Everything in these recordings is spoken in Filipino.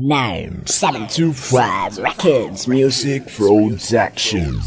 9725 Records Music Production.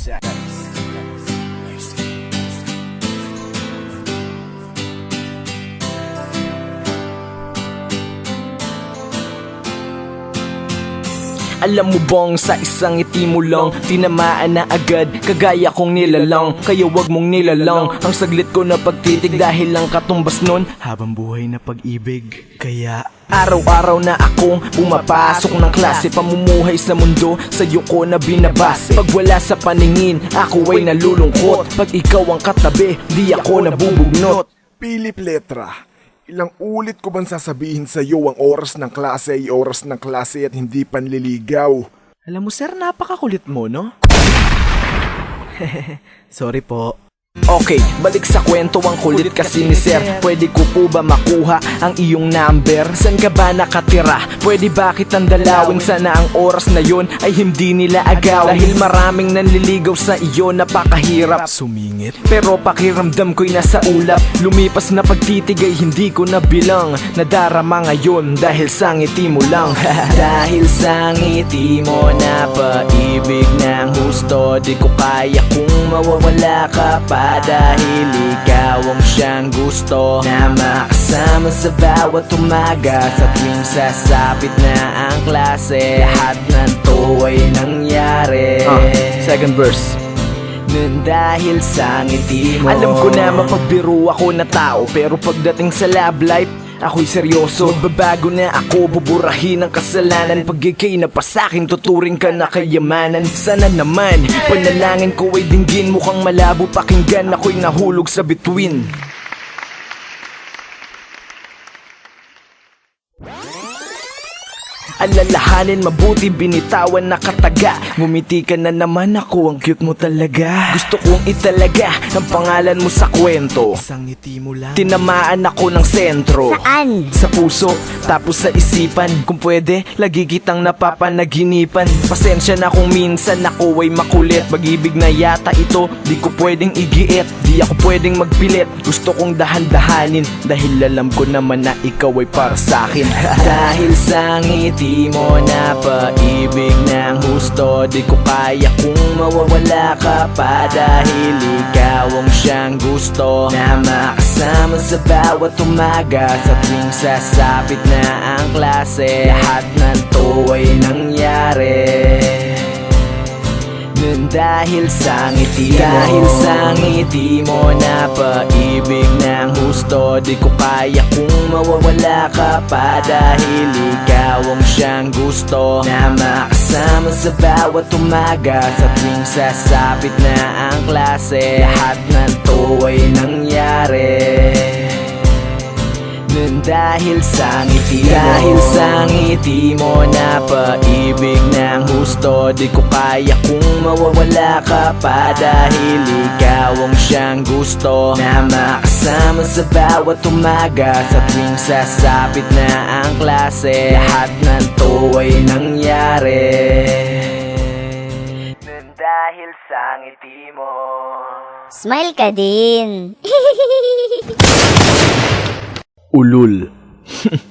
Alam mo bang sa isang ngiti mo lang Tinamaan na agad kagaya kong nilalang. Kaya wag mong nilalang Ang saglit ko na pagtitig dahil lang katumbas nun. Habang buhay na pag-ibig Kaya Araw-araw na akong pumapasok ng klase. Pamumuhay sa mundo, sa'yo ko na binabase. Pag wala sa paningin, ako ay nalulungkot. Pag ikaw ang katabi, di ako nabubugnot. Philip Letra, ilang ulit ko bang sasabihin sa iyo ang oras ng klase ay oras ng klase at hindi panliligaw? Alam mo sir, napakakulit mo, no? Sorry po. Okay, balik sa kwento ang kulit kasi ni Sir. Pwede ko po ba makuha ang iyong number? San ka ba nakatira? Pwede ba kitang dalawin? Sana ang oras na yon ay hindi nila agaw Dahil maraming nanliligaw sa iyo napakahirap. Sumingit. Pero pakiramdam ko'y nasa ulap. Lumipas na pagtitig ay hindi ko nabilang. Nadarama ngayon dahil sa ngiti mo lang. Dahil sa ngiti mo na paibig ng husto. Di ko kaya kung mawawala ka pa Dahil ikaw ang siyang gusto Na makasama sa bawat umaga. Sa tuwing sasapit na ang klase Lahat ng to ay nangyari. Second verse. Nang dahil sa ngiti mo. Alam ko na mapagbiro ako na tao Pero pagdating sa love life Ako'y seryoso. Magbabago na ako Buburahin ang kasalanan. Pag ikay na pa sa'kin Tuturing ka na kayamanan. Sana naman Panalangin ko ay dinggin. Mukhang malabo pakinggan Ako'y nahulog sa bituin Alalahanin mabuti binitawan na kataga Ngumiti ka na naman ako ang cute mo talaga. Gusto kong italaga ang pangalan mo sa kwento. Isang ngiti mo lang. Tinamaan ako ng sentro. Saan? Sa puso, tapos sa isipan Kung pwede, lagi kitang napapanaginipan. Pasensya na kung minsan ako ay makulit. Pag-ibig na yata ito, di ko pwedeng igiit. Di ako pwedeng magpilit, gusto kong dahan-dahanin. Dahil alam ko naman na ikaw ay para sa'kin Dahil sa ngiti mo na paibig ng husto Di ko kaya kung mawawala ka pa. Dahil ikaw ang siyang gusto Na makasama sa bawat umaga. Sa tuwing sasapit na ang klase. Lahat ng to ay nangyari. Nang dahil sa ngiti mo. Dahil sa ngiti mo na paibig ng husto? Di ko kaya kung mawawala ka pa. Dahil ikaw ang siyang gusto Na makasama sa bawat umaga. Sa tuwing sasapit na ang klase Lahat ng to ay nangyari. nang dahil sa ngiti Dahil sa ngiti mo na paibig ng husto Di ko kaya kung mawawala ka pa. Dahil ikaw ang siyang gusto Na makasama sa bawat umaga. Sa tuwing sasapit na ang klase Lahat ng to ay nangyari. Nang dahil sa ngiti mo. Smile ka din. Ulul